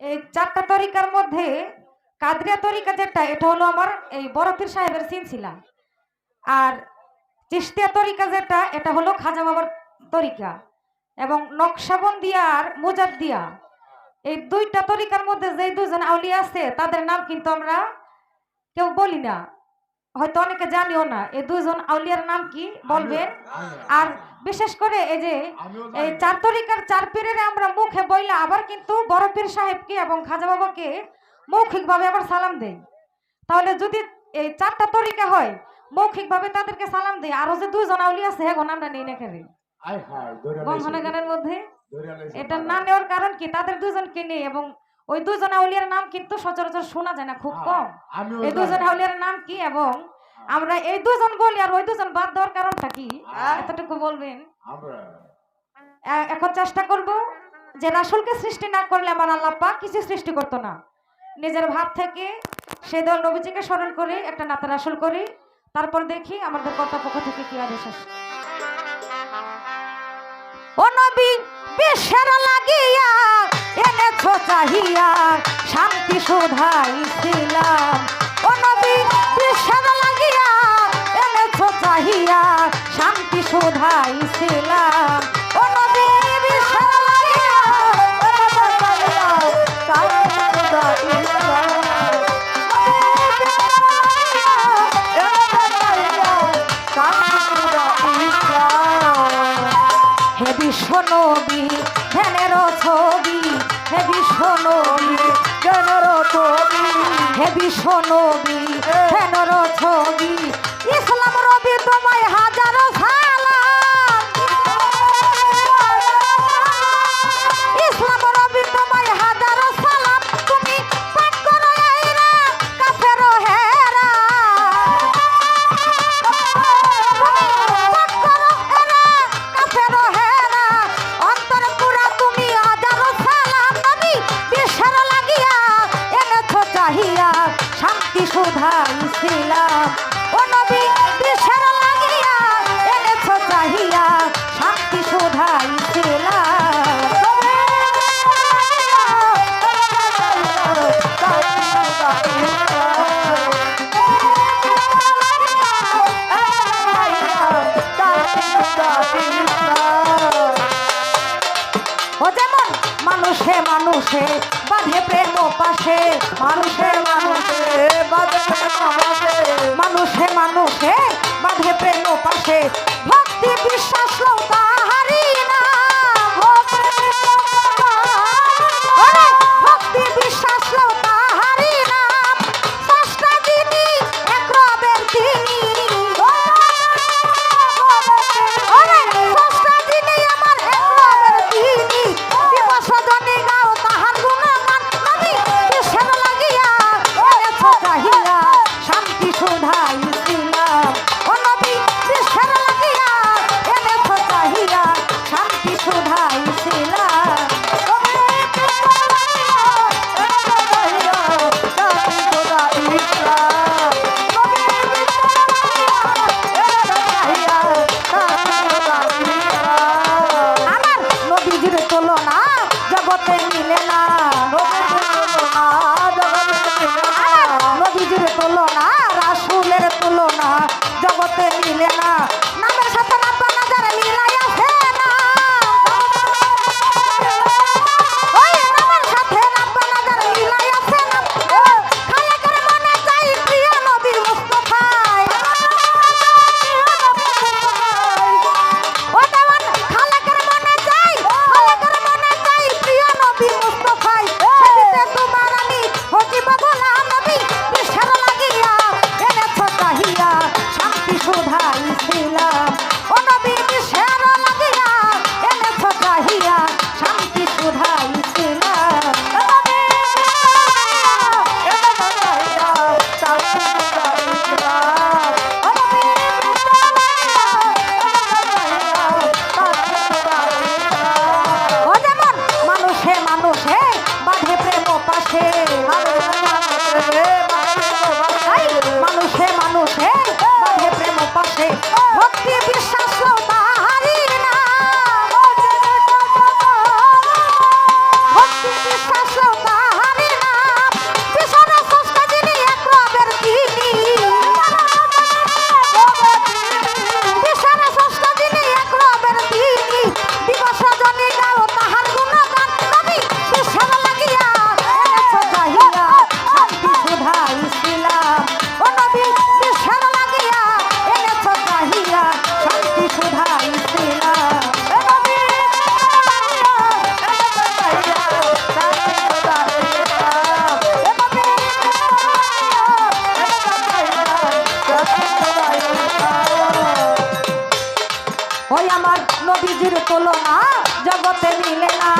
এই চারটা তরিকার মধ্যে কাদরিয়া তরিকা যেটা, এটা হলো আমার এই বরফির সাহেবের সিনসিলা। আর চিস্তিয়া তরিকা যেটা, এটা হলো খাজা বাবার তরিকা। এবং নকশাবন্দিয়া আর মোজার দিয়া এই দুইটা তরিকার মধ্যে যে দুজন আউলিয়া আছে, তাদের নাম কিন্তু আমরা কেউ বলি না। হয়তো অনেকে জানিও না এই দুজন আউলিয়ার নাম কি বলবেন? আর বিশেষ করে এই যে এই চার তরিকার চার পীরের আমরা মুখে বইলে আবার কিন্তু বড় পীর সাহেবকে এবং খাজা বাবাকে মৌখিকভাবে আবার সালাম দেই। তাহলে যদি এই চারটা তরিকা হয় মৌখিকভাবে তাদেরকে সালাম দেই আরও যে দুইজন আউলিয়া আছে হ্যাঁ আমরা নেই না খেলে হায় গানের মধ্যে? এটা না নেওয়ার কারণ কি? তাদের দুজনকে নেই এবং ওই দুজন আউলিয়ার নাম কিন্তু সচরাচর শোনা যায় না খুব কম। এই দুজন আউলিয়ার নাম কি এবং আমরা এই দুজন বলি আর ওই দুজন বাদ দেওয়ার কারণটা কি? এতটুকু বলবেন? এখন চেষ্টা করব যে রাসুলকে সৃষ্টি না করলে আমার আল্লাহ পাক কিছু সৃষ্টি করতো না। নিজের ভাব থেকে সেই দল নবীজিকে স্মরণ করে একটা নাতা রাসুল করি তারপর দেখি আমাদের কর্তাপক্ষ থেকে কি আদেশ আসে। ও নবী বিশ্বের লাগিয়া এনেছো চাহিয়া শান্তি শুধাইছিলাম হে কেন রবি হেবি হে নবী ধ্যানের ছবি ইসলাম রবি তোমায় হাজারো মানুষে বাঁধে প্রেম পাশে। মানুষে মানুষে উঠিলা okay. ওই আমার নবীজির তুলনা জগতে মিলে না।